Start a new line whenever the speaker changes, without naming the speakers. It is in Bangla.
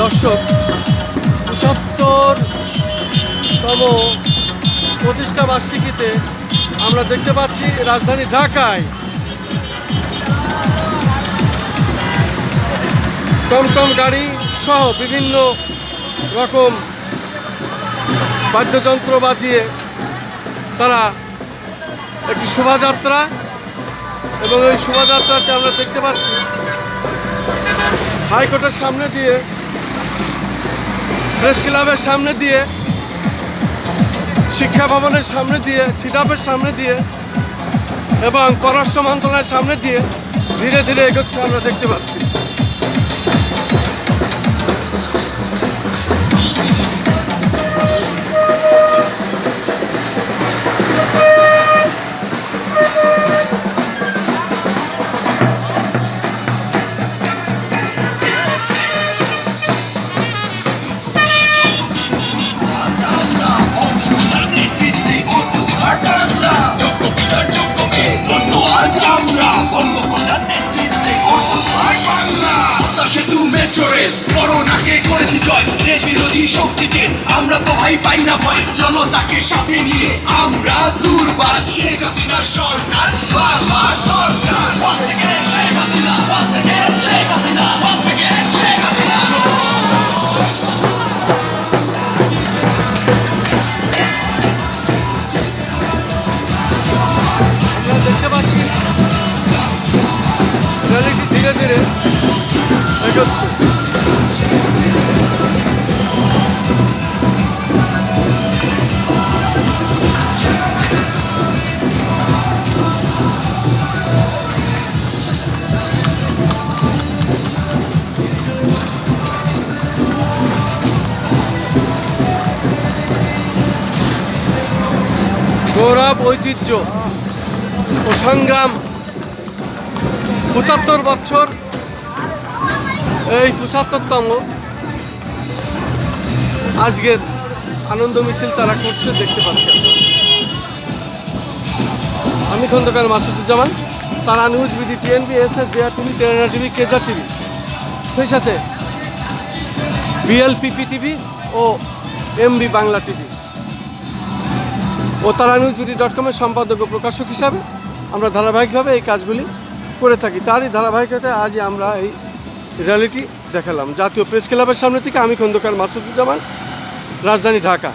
দর্শক পঁচাত্তরতম প্রতিষ্ঠা বার্ষিকীতে আমরা দেখতে পাচ্ছি রাজধানী ঢাকায়। টমটম গাড়ি সহ বিভিন্ন রকম বাদ্যযন্ত্র বাজিয়ে তারা একটি শোভাযাত্রা এবং এই শোভাযাত্রাতে আমরা দেখতে পাচ্ছি। হাইকোর্টের সামনে দিয়ে প্রেস ক্লাবের সামনে দিয়ে, শিক্ষা ভবনের সামনে দিয়ে সিটাপের সামনে দিয়ে এবং পররাষ্ট্র মন্ত্রণালয়ের সামনে দিয়ে ধীরে ধীরে এগোচ্ছে আমরা দেখতে পাচ্ছি।
রেল করোনাকে করেছি জয়। দেশ বিরোধী শক্তিকে আমরা তো ভাই পাই না ভয়। জনতাকে সাথে নিয়ে আমরা দুর্বার। শেখ হাসিনা সরকার সরকার।
দেখতে পাচ্ছি। ধীরে ধীরে এগোচ্ছে। গৌরব ঐতিহ্য ও সংগ্রাম। পঁচাত্তর বছর। এই পঁচাত্তরতম আজকের আনন্দ মিছিল তারা করছে, দেখতে পাচ্ছেন। আমি Khandakar Masuduzzaman, Tara news BD, TNB S S JR TV টেনা TV কেজা টিভি। সেই সাথে বিএলপিপি টিভি ও এমবি বাংলা টিভি। ও তারা নিউজ বিডি ডট কমের সম্পাদক ও প্রকাশক হিসাবে আমরা ধারাবাহিকভাবে এই কাজগুলি করে থাকি। তারই ধারাবাহিকতায় আজ আমরা এই র্যালিটি দেখালাম। জাতীয় প্রেস ক্লাবের সামনে থেকে আমি খন্দকার মাসুদুজ্জামান, রাজধানী ঢাকা।